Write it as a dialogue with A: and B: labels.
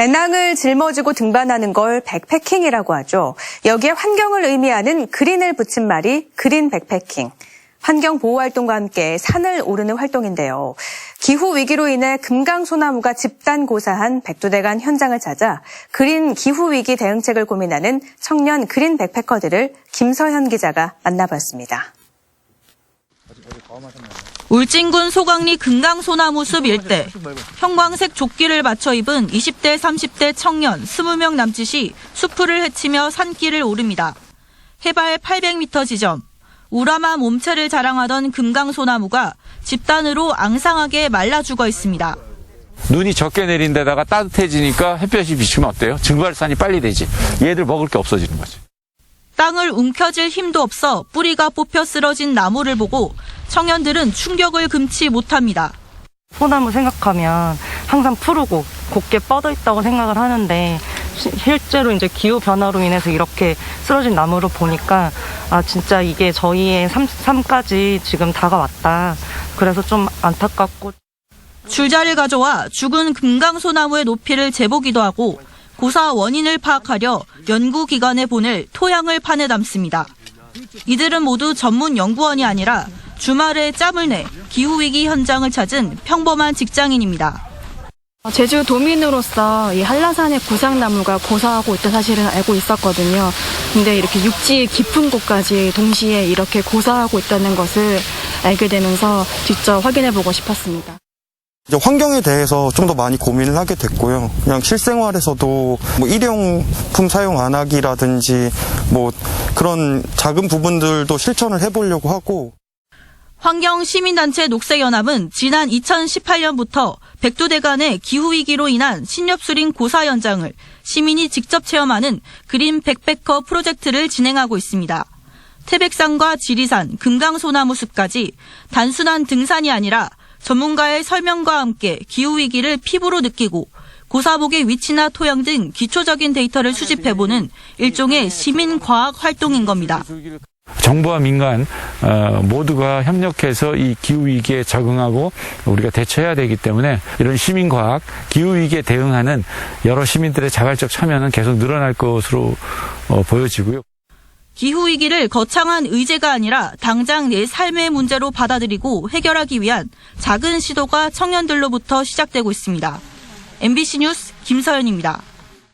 A: 배낭을 짊어지고 등반하는 걸 백패킹이라고 하죠. 여기에 환경을 의미하는 그린을 붙인 말이 그린 백패킹. 환경 보호 활동과 함께 산을 오르는 활동인데요. 기후 위기로 인해 금강 소나무가 집단 고사한 백두대간 현장을 찾아 그린 기후 위기 대응책을 고민하는 청년 그린 백패커들을 김서현 기자가 만나봤습니다.
B: 울진군 소강리 금강소나무숲 일대 형광색 조끼를 맞춰 입은 20대 30대 청년 20명 남짓이 수풀을 헤치며 산길을 오릅니다. 해발 800m 지점 우람한 몸체를 자랑하던 금강소나무가 집단으로 앙상하게 말라 죽어 있습니다.
C: 눈이 적게 내린 데다가 따뜻해지니까 햇볕이 비추면 어때요? 증발산이 빨리 되지. 얘들 먹을 게 없어지는 거지.
B: 땅을 움켜쥘 힘도 없어 뿌리가 뽑혀 쓰러진 나무를 보고 청년들은 충격을 금치 못합니다.
D: 소나무 생각하면 항상 푸르고 곱게 뻗어 있다고 생각을 하는데 시- 실제로 이제 기후 변화로 인해서 이렇게 쓰러진 나무를 보니까 아 진짜 이게 저희의 삶, 삶까지 지금 다가왔다. 그래서 좀 안타깝고
B: 줄자를 가져와 죽은 금강소나무의 높이를 재보기도 하고 고사 원인을 파악하려 연구기관에 보낼 토양을 판에 담습니다. 이들은 모두 전문 연구원이 아니라 주말에 짬을 내 기후위기 현장을 찾은 평범한 직장인입니다.
E: 제주 도민으로서 이 한라산의 고상나무가 고사하고 있다는 사실은 알고 있었거든요. 근데 이렇게 육지 깊은 곳까지 동시에 이렇게 고사하고 있다는 것을 알게 되면서 직접 확인해 보고 싶었습니다.
F: 이제 환경에 대해서 좀 더 많이 고민을 하게 됐고요. 그냥 실생활에서도 뭐 일용품 사용 안 하기라든지 뭐 그런 작은 부분들도 실천을 해보려고 하고
B: 환경시민단체 녹색연합은 지난 2018년부터 백두대간의 기후위기로 인한 신렵수린 고사 현장을 시민이 직접 체험하는 그린 백패커 프로젝트를 진행하고 있습니다. 태백산과 지리산, 금강소나무숲까지 단순한 등산이 아니라 전문가의 설명과 함께 기후위기를 피부로 느끼고 고사복의 위치나 토양 등 기초적인 데이터를 수집해보는 일종의 시민과학 활동인 겁니다.
C: 정부와 민간 어, 모두가 협력해서 이 기후 위기에 적응하고 우리가 대처해야 되기 때문에 이런 시민과학 기후 위기에 대응하는 여러 시민들의 자발적 참여는 계속 늘어날 것으로 어, 보여지고요.
B: 기후위기를 거창한 의제가 아니라 당장 내 삶의 문제로 받아들이고 해결하기 위한 작은 시도가 청년들로부터 시작되고 있습니다. MBC 뉴스 김서연입니다.